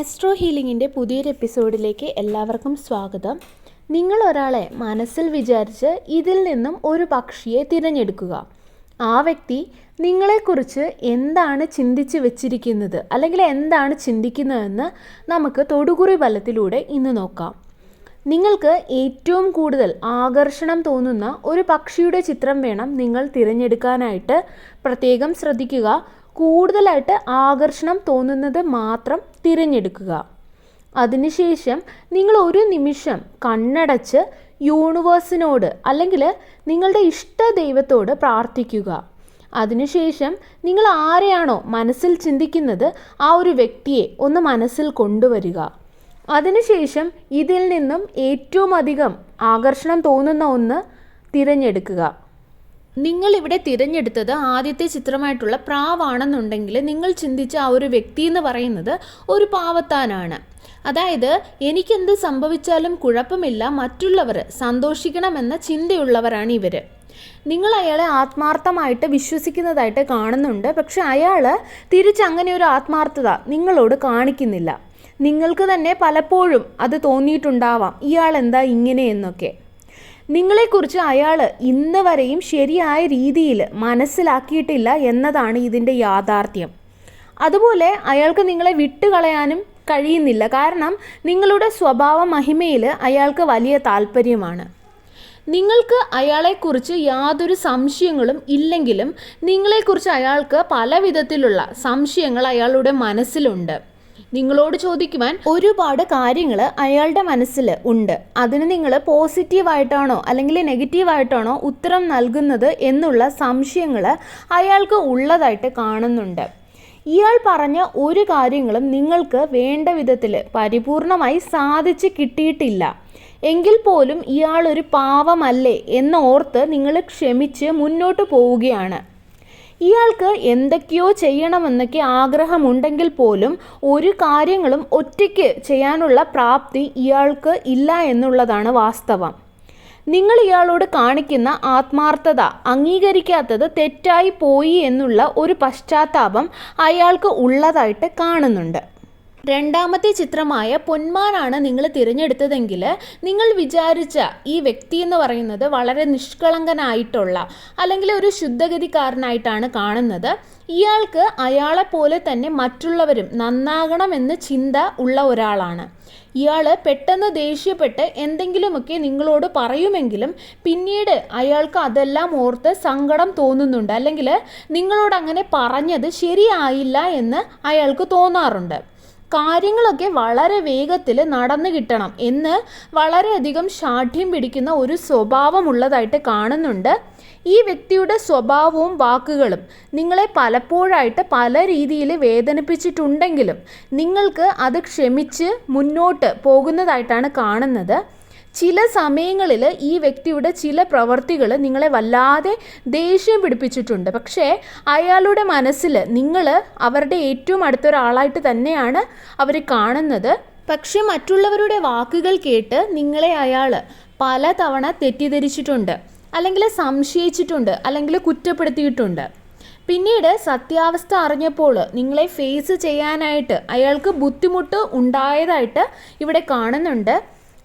Astro ഹീലിംഗിന്റെ പുതിയൊരു എപ്പിസോഡിലേക്ക് എല്ലാവർക്കും സ്വാഗതം. നിങ്ങൾ ഒരാളെ മനസ്സിൽ വിചാരിച്ച് ഇതിൽ നിന്നും ഒരു പക്ഷിയെ തിരഞ്ഞെടുക്കുക. ആ വ്യക്തി നിങ്ങളെക്കുറിച്ച് എന്താണ് ചിന്തിച്ച് വെച്ചിരിക്കുന്നത്? അല്ലെങ്കിൽ എന്താണ് ചിന്തിക്കുന്നതെന്ന് നമുക്ക് തൊടുകുറി ബലത്തിലൂടെ ഇന്ന് നോക്കാം. നിങ്ങൾക്ക് ഏറ്റവും കൂടുതൽ ആകർഷണം തോന്നുന്ന ഒരു പക്ഷിയുടെ ചിത്രം വേണം നിങ്ങൾ തിരഞ്ഞെടുക്കാനായിട്ട്. പ്രത്യേകം ശ്രദ്ധിക്കുക. കൂടുതലായിട്ട് ആകർഷണം തോന്നുന്നത് മാത്രം തിരഞ്ഞെടുക്കുക. അതിനുശേഷം നിങ്ങൾ ഒരു നിമിഷം കണ്ണടച്ച് യൂണിവേഴ്സിനോട് അല്ലെങ്കിൽ നിങ്ങളുടെ ഇഷ്ട ദൈവത്തോട് പ്രാർത്ഥിക്കുക. അതിനുശേഷം നിങ്ങൾ ആരെയാണോ മനസ്സിൽ ചിന്തിക്കുന്നത് ആ ഒരു വ്യക്തിയെ ഒന്ന് മനസ്സിൽ കൊണ്ടുവരിക. അതിനുശേഷം ഇതിൽ നിന്നും ഏറ്റവും അധികം ആകർഷണം തോന്നുന്ന ഒന്ന് തിരഞ്ഞെടുക്കുക. നിങ്ങൾ ഇവിടെ തിരഞ്ഞെടുത്തത് ആദ്യത്തെ ചിത്രമായിട്ടുള്ള പ്രാവാണെന്നുണ്ടെങ്കിൽ നിങ്ങൾ ചിന്തിച്ച ആ ഒരു വ്യക്തി എന്ന് പറയുന്നത് ഒരു പാവത്താനാണ്. അതായത് എനിക്കെന്ത് സംഭവിച്ചാലും കുഴപ്പമില്ല മറ്റുള്ളവർ സന്തോഷിക്കണമെന്ന ചിന്തയുള്ളവരാണ് ഇവർ നിങ്ങൾ അയാളെ ആത്മാർത്ഥമായിട്ട് വിശ്വസിക്കുന്നതായിട്ട് കാണുന്നുണ്ട് പക്ഷെ അയാൾ തിരിച്ചങ്ങനെ ഒരു ആത്മാർത്ഥത നിങ്ങളോട് കാണിക്കുന്നില്ല. നിങ്ങൾക്ക് തന്നെ പലപ്പോഴും അത് തോന്നിയിട്ടുണ്ടാവാം ഇയാൾ എന്താ ഇങ്ങനെയെന്നൊക്കെ നിങ്ങളെക്കുറിച്ച് അയാൾ ഇന്ന് വരെയും ശരിയായ രീതിയിൽ മനസ്സിലാക്കിയിട്ടില്ല എന്നതാണ് ഇതിന്റെ യാഥാർത്ഥ്യം. അതുപോലെ അയാൾക്ക് നിങ്ങളെ വിട്ടുകളയാനും കഴിയുന്നില്ല. കാരണം നിങ്ങളുടെ സ്വഭാവ മഹിമയിൽ അയാൾക്ക് വലിയ താല്പര്യമാണ്. നിങ്ങൾക്ക് അയാളെക്കുറിച്ച് യാതൊരു സംശയങ്ങളും ഇല്ലെങ്കിലും നിങ്ങളെക്കുറിച്ച് അയാൾക്ക് പല വിധത്തിലുള്ള സംശയങ്ങൾ അയാളുടെ മനസ്സിലുണ്ട്. നിങ്ങളോട് ചോദിക്കുവാൻ ഒരുപാട് കാര്യങ്ങൾ അയാളുടെ മനസ്സിൽ ഉണ്ട്. അതിന് നിങ്ങൾ പോസിറ്റീവായിട്ടാണോ അല്ലെങ്കിൽ നെഗറ്റീവായിട്ടാണോ ഉത്തരം നൽകുന്നത് എന്നുള്ള സംശയങ്ങൾ അയാൾക്ക് ഉള്ളതായിട്ട് കാണുന്നുണ്ട്. ഇയാൾ പറഞ്ഞ ഒരു കാര്യങ്ങളും നിങ്ങൾക്ക് വേണ്ട വിധത്തിൽ പരിപൂർണമായി സാധിച്ച് കിട്ടിയിട്ടില്ല. എങ്കിൽ പോലും ഇയാൾ ഒരു പാവമല്ലേ എന്നോർത്ത് നിങ്ങൾ ക്ഷമിച്ച് മുന്നോട്ട് പോവുകയാണ്. ഇയാൾക്ക് എന്തൊക്കെയോ ചെയ്യണമെന്നൊക്കെ ആഗ്രഹമുണ്ടെങ്കിൽ പോലും ഒരു കാര്യങ്ങളും ഒറ്റയ്ക്ക് ചെയ്യാനുള്ള പ്രാപ്തി ഇയാൾക്ക് ഇല്ല എന്നുള്ളതാണ് വാസ്തവം. നിങ്ങൾ ഇയാളോട് കാണിക്കുന്ന ആത്മാർത്ഥത അംഗീകരിക്കാത്തത് തെറ്റായി പോയി എന്നുള്ള ഒരു പശ്ചാത്താപം അയാൾക്ക് ഉള്ളതായിട്ട് കാണുന്നുണ്ട്. രണ്ടാമത്തെ ചിത്രമായ പൊന്മാനാണ് നിങ്ങൾ തിരഞ്ഞെടുത്തതെങ്കിൽ നിങ്ങൾ വിചാരിച്ച ഈ വ്യക്തി എന്ന് പറയുന്നത് വളരെ നിഷ്കളങ്കനായിട്ടുള്ള അല്ലെങ്കിൽ ഒരു ശുദ്ധഗതിക്കാരനായിട്ടാണ് കാണുന്നത്. ഇയാൾക്ക് അയാളെ പോലെ തന്നെ മറ്റുള്ളവരും നന്നാകണമെന്ന് ചിന്ത ഉള്ള ഒരാളാണ്. ഇയാൾ പെട്ടെന്ന് ദേഷ്യപ്പെട്ട് എന്തെങ്കിലുമൊക്കെ നിങ്ങളോട് പറയുമെങ്കിലും പിന്നീട് അയാൾക്ക് അതെല്ലാം ഓർത്ത് സങ്കടം തോന്നുന്നുണ്ട്. അല്ലെങ്കിൽ നിങ്ങളോട് അങ്ങനെ പറഞ്ഞത് ശരിയായില്ല എന്ന് അയാൾക്ക് തോന്നാറുണ്ട്. കാര്യങ്ങളൊക്കെ വളരെ വേഗത്തിൽ നടന്നു കിട്ടണം എന്ന് വളരെയധികം ശാഠ്യം പിടിക്കുന്ന ഒരു സ്വഭാവമുള്ളതായിട്ട് കാണുന്നുണ്ട്. ഈ വ്യക്തിയുടെ സ്വഭാവവും വാക്കുകളും നിങ്ങളെ പലപ്പോഴായിട്ട് പല രീതിയിൽ വേദനിപ്പിച്ചിട്ടുണ്ടെങ്കിലും നിങ്ങൾക്ക് അത് ക്ഷമിച്ച് മുന്നോട്ട് പോകുന്നതായിട്ടാണ് കാണുന്നത്. ചില സമയങ്ങളിൽ ഈ വ്യക്തിയുടെ ചില പ്രവർത്തികൾ നിങ്ങളെ വല്ലാതെ ദേഷ്യം പിടിപ്പിച്ചിട്ടുണ്ട്. പക്ഷേ അയാളുടെ മനസ്സിൽ നിങ്ങൾ അവരുടെ ഏറ്റവും അടുത്തൊരാളായിട്ട് തന്നെയാണ് അവർ കാണുന്നത്. പക്ഷേ മറ്റുള്ളവരുടെ വാക്കുകൾ കേട്ട് നിങ്ങളെ അയാൾ പലതവണ തെറ്റിദ്ധരിച്ചിട്ടുണ്ട്. അല്ലെങ്കിൽ സംശയിച്ചിട്ടുണ്ട്. അല്ലെങ്കിൽ കുറ്റപ്പെടുത്തിയിട്ടുണ്ട്. പിന്നീട് സത്യാവസ്ഥ അറിഞ്ഞപ്പോൾ നിങ്ങളെ ഫേസ് ചെയ്യാനായിട്ട് അയാൾക്ക് ബുദ്ധിമുട്ട് ഉണ്ടായതായിട്ട് ഇവിടെ കാണുന്നുണ്ട്.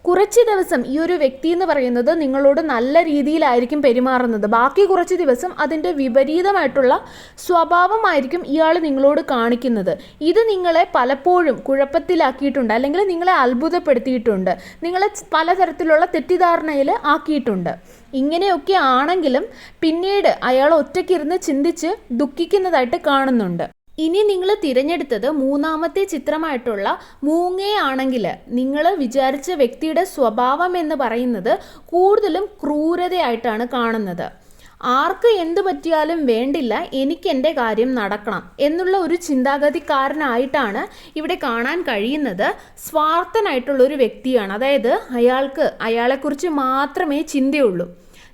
കുറച്ച് ദിവസം ഈ ഒരു വ്യക്തി എന്ന് പറയുന്നത് നിങ്ങളോട് നല്ല രീതിയിലായിരിക്കും പെരുമാറുന്നത്. ബാക്കി കുറച്ച് ദിവസം അതിന്റെ വിപരീതമായിട്ടുള്ള സ്വഭാവമായിരിക്കും ഇയാൾ നിങ്ങളോട് കാണിക്കുന്നത്. ഇത് നിങ്ങളെ പലപ്പോഴും കുഴപ്പത്തിലാക്കിയിട്ടുണ്ട് അല്ലെങ്കിൽ നിങ്ങളെ അത്ഭുതപ്പെടുത്തിയിട്ടുണ്ട് നിങ്ങളെ പലതരത്തിലുള്ള തെറ്റിദ്ധാരണയിൽ ആക്കിയിട്ടുണ്ട്. ഇങ്ങനെയൊക്കെ ആണെങ്കിലും പിന്നീട് അയാൾ ഒറ്റയ്ക്കിരുന്ന് ചിന്തിച്ച് ദുഃഖിക്കുന്നതായിട്ട് കാണുന്നുണ്ട്. ഇനി നിങ്ങൾ തിരഞ്ഞെടുത്തത് മൂന്നാമത്തെ ചിത്രമായിട്ടുള്ള മൂങ്ങയാണെങ്കിൽ നിങ്ങൾ വിചാരിച്ച വ്യക്തിയുടെ സ്വഭാവം എന്ന് പറയുന്നത് കൂടുതലും ക്രൂരതയായിട്ടാണ് കാണുന്നത്. ആർക്ക് എന്തു പറ്റിയാലും വേണ്ടില്ല എനിക്ക് എന്റെ കാര്യം നടക്കണം എന്നുള്ള ഒരു ചിന്താഗതിക്കാരനായിട്ടാണ് ഇവിടെ കാണാൻ കഴിയുന്നത്. സ്വാർത്ഥനായിട്ടുള്ള ഒരു വ്യക്തിയാണ്. അതായത് അയാൾക്ക് അയാളെക്കുറിച്ച് മാത്രമേ ചിന്തയുള്ളൂ.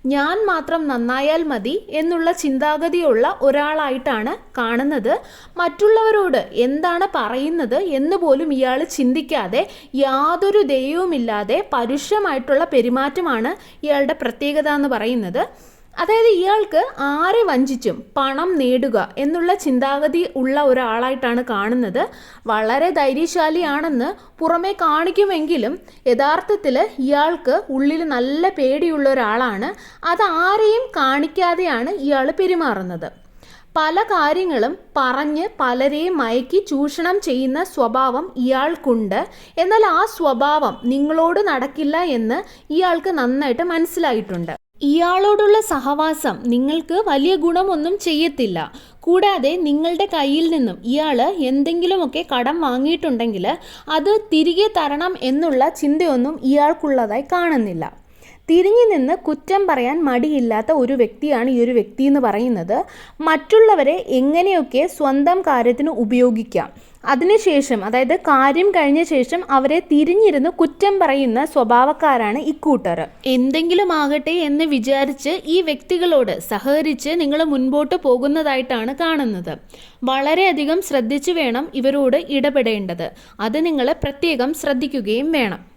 ഞാൻ മാത്രം നന്നായാൽ മതി എന്നുള്ള ചിന്താഗതിയുള്ള ഒരാളായിട്ടാണ് കാണുന്നത്. മറ്റുള്ളവരോട് എന്താണ് പറയുന്നത് എന്ന് പോലും ഇയാൾ ചിന്തിക്കാതെ യാതൊരു ദയവുമില്ലാതെ പരുഷമായിട്ടുള്ള പെരുമാറ്റമാണ് ഇയാളുടെ പ്രത്യേകത എന്ന് പറയുന്നത്. അതായത് ഇയാൾക്ക് ആരെ വഞ്ചിച്ചും പണം നേടുക എന്നുള്ള ചിന്താഗതി ഉള്ള ഒരാളായിട്ടാണ് കാണുന്നത്. വളരെ ധൈര്യശാലിയാണെന്ന് പുറമേ കാണിക്കുമെങ്കിലും യഥാർത്ഥത്തിൽ ഇയാൾക്ക് ഉള്ളിൽ നല്ല പേടിയുള്ള ഒരാളാണ്. അത് ആരെയും കാണിക്കാതെയാണ് ഇയാൾ പെരുമാറുന്നത്. പല കാര്യങ്ങളും പറഞ്ഞ് പലരെയും മയക്കി ചൂഷണം ചെയ്യുന്ന സ്വഭാവം ഇയാൾക്കുണ്ട്. എന്നാൽ ആ സ്വഭാവം നിങ്ങളോട് നടക്കില്ല എന്ന് ഇയാൾക്ക് നന്നായിട്ട് മനസ്സിലായിട്ടുണ്ട്. ഇയാളോടുള്ള സഹവാസം നിങ്ങൾക്ക് വലിയ ഗുണമൊന്നും ചെയ്യത്തില്ല. കൂടാതെ നിങ്ങളുടെ കയ്യിൽ നിന്നും ഇയാൾ എന്തെങ്കിലുമൊക്കെ കടം വാങ്ങിയിട്ടുണ്ടെങ്കിൽ അത് തിരികെ തരണം എന്നുള്ള ചിന്തയൊന്നും ഇയാൾക്കുള്ളതായി കാണുന്നില്ല. തിരിഞ്ഞു നിന്ന് കുറ്റം പറയാൻ മടിയില്ലാത്ത ഒരു വ്യക്തിയാണ് ഈ ഒരു വ്യക്തി എന്ന് പറയുന്നത്. മറ്റുള്ളവരെ എങ്ങനെയൊക്കെ സ്വന്തം കാര്യത്തിന് ഉപയോഗിക്കാം. അതിനുശേഷം അതായത് കാര്യം കഴിഞ്ഞ ശേഷം അവരെ തിരിഞ്ഞിരുന്ന് കുറ്റം പറയുന്ന സ്വഭാവക്കാരാണ് ഇക്കൂട്ടർ എന്തെങ്കിലും ആകട്ടെ എന്ന് വിചാരിച്ച് ഈ വ്യക്തികളോട് സഹകരിച്ച് നിങ്ങൾ മുൻപോട്ട് പോകുന്നതായിട്ടാണ് കാണുന്നത്. വളരെയധികം ശ്രദ്ധിച്ചു വേണം ഇവരോട് ഇടപെടേണ്ടത്. അത് നിങ്ങൾ പ്രത്യേകം ശ്രദ്ധിക്കുകയും വേണം.